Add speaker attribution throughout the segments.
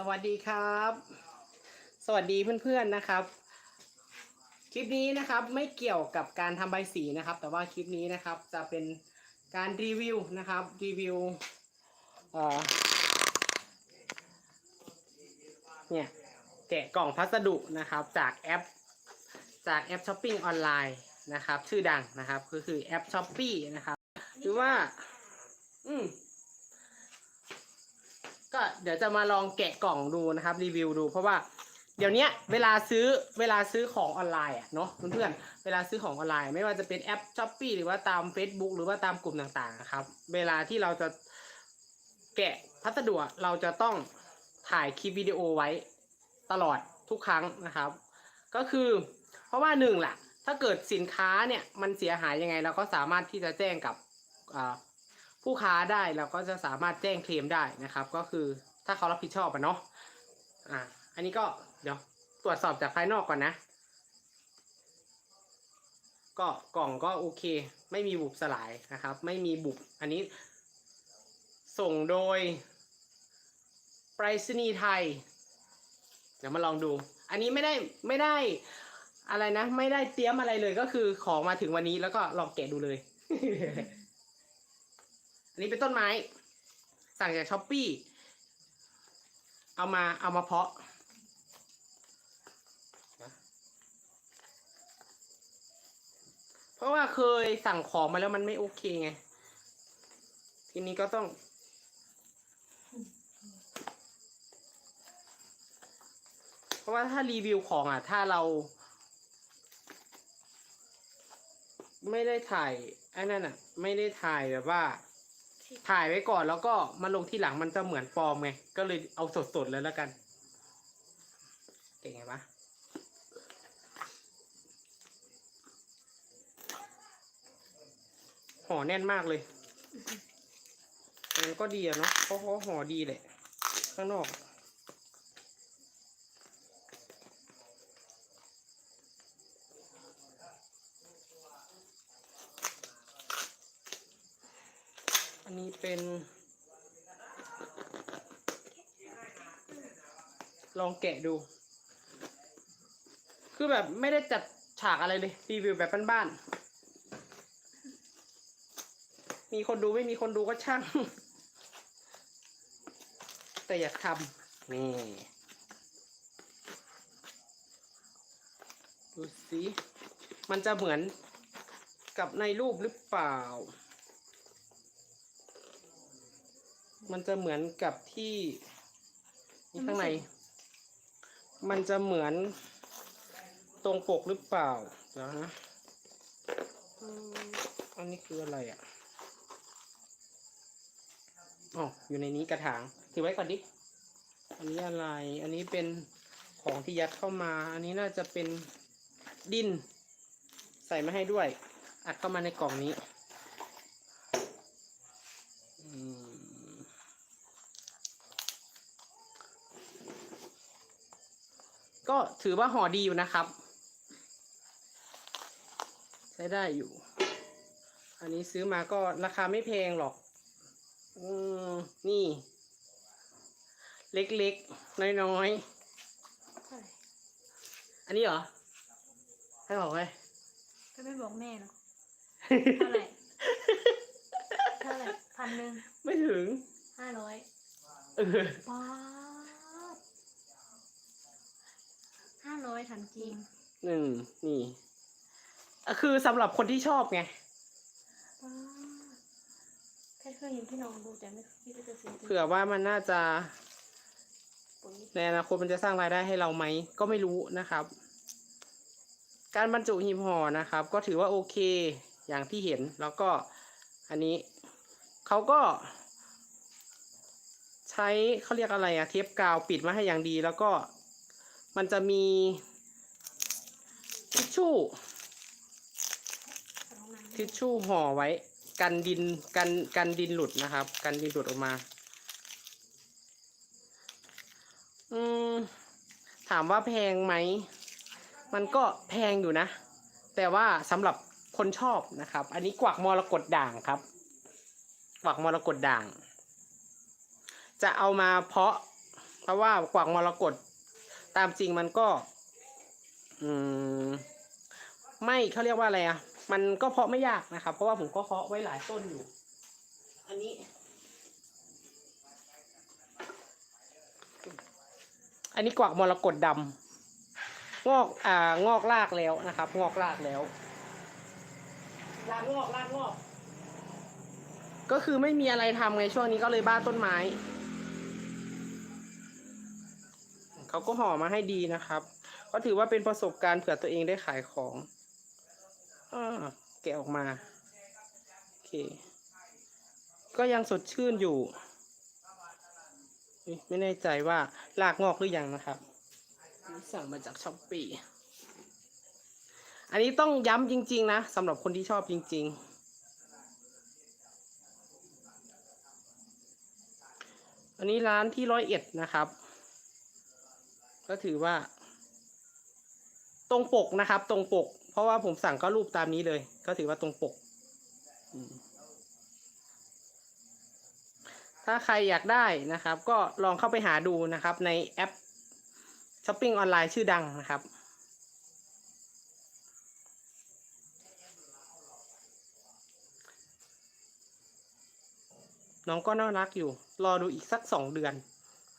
Speaker 1: สวัสดีครับ สวัสดีเพื่อนๆนะครับ คลิปนี้นะครับไม่เกี่ยวกับการทำใบสีนะครับ แต่ว่าคลิปนี้นะครับจะเป็นการรีวิวนะครับรีวิวเนี่ยแกะกล่องพัสดุนะครับจากแอปจากแอปช้อปปิ้งออนไลน์นะครับ ชื่อดังนะครับก็คือแอปช้อปปี้นะครับหรือว่า อืม ก็เดี๋ยวจะมาลองแกะกล่องดูนะครับรีวิวดู เพราะว่าเดี๋ยวนี้เวลาซื้อเวลาซื้อของออนไลน์อะเนาะเพื่อนๆเวลาซื้อของออนไลน์ ไม่ว่าจะเป็นแอปช้อปปีหรือว่าตาม Facebook หรือว่าตามกลุ่มต่างๆนะครับ เวลาที่เราจะแกะพัสดุเราจะต้องถ่ายคลิปวิดีโอไว้ตลอดทุกครั้งนะครับ ก็คือเพราะว่าหนึ่งล่ะ ถ้าเกิดสินค้าเนี่ยมันเสียหายยังไงเราก็สามารถที่จะแจ้งกับ ผู้ค้าได้เราก็จะสามารถแจ้งเคลมได้นะครับ ก็คือถ้าเขารับผิดชอบอะเนาะอ่าอันนี้ก็เดี๋ยวตรวจสอบจากภายนอกก่อนนะ ก็กล่องก็โอเค ไม่มีบุบสลายนะครับ ไม่มีบุบอันนี้ ส่งโดยไปรษณีย์ไทย เดี๋ยวมาลองดู อันนี้ไม่ได้ไม่ได้อะไรนะ ไม่ได้เตรียมอะไรเลยก็คือของมาถึงวันนี้แล้วก็ลองแกะดูเลย อันนี้เป็นต้นไม้ สั่งจากช้อปปี้เอามาเอามาเพาะเพราะว่าเคยสั่งของมาแล้วมันไม่โอเคไง ทีนี้ก็ต้อง เพราะว่าถ้ารีวิวของอะ ถ้าเรา ไม่ได้ถ่ายไอ้นั่นอะ ไม่ได้ถ่ายแบบว่า ถ่ายไว้ก่อนแล้วก็มาลงที่หลังมันจะเหมือนปลอมไง ก็เลยเอาสดๆเลยแล้วกันเก่งไงวะห่อแน่นมากเลยมันก็ดีอะเนาะเพราะห่อดีแหละข้างนอก นนี้เป็นลองแกะดู คือแบบไม่ได้จัดฉากอะไรเลย รีวิวแบบบ้านๆ มีคนดูไม่มีคนดูก็ช่าง แต่อยากทำนี่ ดูสิ มันจะเหมือนกับในรูปหรือเปล่า มันจะเหมือนกับที่นี่ข้างใน มันจะเหมือนตรงปกหรือเปล่าเดี๋ยวนะอันนี้คืออะไรอะอ๋ออยู่ในนี้กระถางถือไว้ก่อนดิ อันนี้อะไร อันนี้เป็นของที่ยัดเข้ามา อันนี้น่าจะเป็นดิน ใส่มาให้ด้วย อัดเข้ามาในกล่องนี้ ก็ถือว่าห่อดีอยู่นะครับ ใช้ได้อยู่ อันนี้ซื้อมาก็ราคาไม่แพงหรอก อืมนี่ เล็กๆ น้อยๆ อันนี้เหรอ ให้บอกไหม
Speaker 2: ก็ไม่บอกแม่เนาะเท่าไหร่เท่าไหร่พันหนึ่ง
Speaker 1: ไม่ถึง
Speaker 2: ห้าร้อย
Speaker 1: เออ
Speaker 2: ป๊าด ห้าร้อยถันจริง
Speaker 1: หนึ่งนี่อะคือสำหรับคนที่ชอบไง
Speaker 2: ป๊าดแค่เคยเห็นพี่น้องดูแต่ไม่คิดว่าจะซื้อจริง
Speaker 1: เผื่อว่ามันน่าจะ
Speaker 2: ปุ๋ย
Speaker 1: ในอนาคตมันจะสร้างรายได้ให้เราไหม ก็ไม่รู้นะครับ การบรรจุหีบห่อนะครับ ก็ถือว่าโอเคอย่างที่เห็นแล้วก็อันนี้เขาก็ ใช้เขาเรียกอะไรอะเทปกาวปิดมาให้อย่างดีแล้วก็ มันจะมีทิชชู่ทิชชู่ห่อไว้ กันดินกันกันดินหลุดนะครับ กันดินหลุดออกมา อืมถามว่าแพงไหม มันก็แพงอยู่นะ แต่ว่าสำหรับคนชอบนะครับ อันนี้กวักมรกตด่างครับ กวักมรกตด่าง จะเอามาเพาะ เพราะว่ากวางมรกต ตามจริงมันก็ อืมไม่เขาเรียกว่าอะไรอะ มันก็เพาะไม่ยากนะครับ เพราะว่าผมก็เพาะไว้หลายต้นอยู่ อันนี้ อันนี้กวักมรกตดำงอกอ่างอกรากแล้วนะครับ งอกรากแล้วรากงอกรากงอก ก็คือไม่มีอะไรทำไงช่วงนี้ก็เลยบ้าต้นไม้ เขาก็ห่อมาให้ดีนะครับ ก็ถือว่าเป็นประสบการณ์เผื่อตัวเองได้ขายของอแกะออกมาโอเค ก็ยังสดชื่นอยู่ไม่แน่ใจว่าลากงอกหรือยังนะครับสั่งมาจากช้อปปีอันนี้ต้องย้ำจริง ๆ นะสำหรับคนที่ชอบจริง ๆ อันนี้ร้านที่ร้อยเอ็ดนะครับ ก็ถือว่า ตรงปกนะครับ ตรงปก เพราะว่าผมสั่งก็รูปตามนี้เลย ก็ถือว่าตรงปก ถ้าใครอยากได้นะครับ ก็ลองเข้าไปหาดูนะครับ ในแอปช้อปปิ้งออนไลน์ชื่อดังนะครับน้องก็น่ารักอยู่ รอดูอีกสักสองเดือน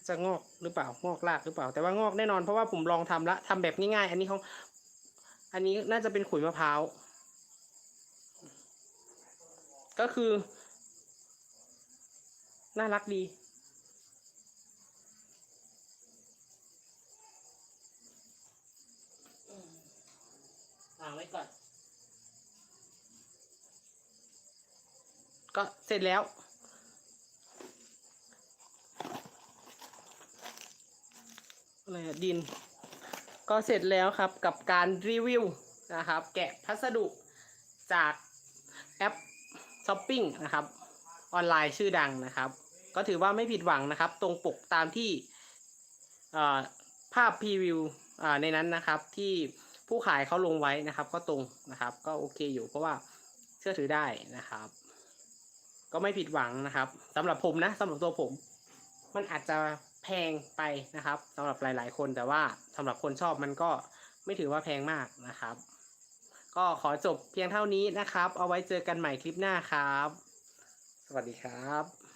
Speaker 1: จะงอกหรือเปล่างอกรากหรือเปล่า แต่ว่างอกแน่นอนเพราะว่าผมลองทำละทำแบบง่ายๆ อันนี้เขาอันนี้น่าจะเป็นขุยมะพร้าวก็คือ น่ารักดี วางไว้ก่อน ก็เสร็จแล้ว อะไรดิน ก็เสร็จแล้วครับกับการรีวิวนะครับ แกะพัสดุจากแอปช้อปปิ้งนะครับ ออนไลน์ชื่อดังนะครับ ก็ถือว่าไม่ผิดหวังนะครับ ตรงปกตามที่ภาพพรีวิวในนั้นนะครับที่ผู้ขายเขาลงไว้นะครับ ก็ตรงนะครับ ก็โอเคอยู่เพราะว่าเชื่อถือได้นะครับ ก็ไม่ผิดหวังนะครับสำหรับผมนะสำหรับตัวผม มันอาจจะ แพงไปนะครับสำหรับหลาย ๆ คนแต่ว่าสำหรับคนชอบมันก็ไม่ถือว่าแพงมากนะครับ ก็ขอจบเพียงเท่านี้นะครับ เอาไว้เจอกันใหม่คลิปหน้าครับ สวัสดีครับ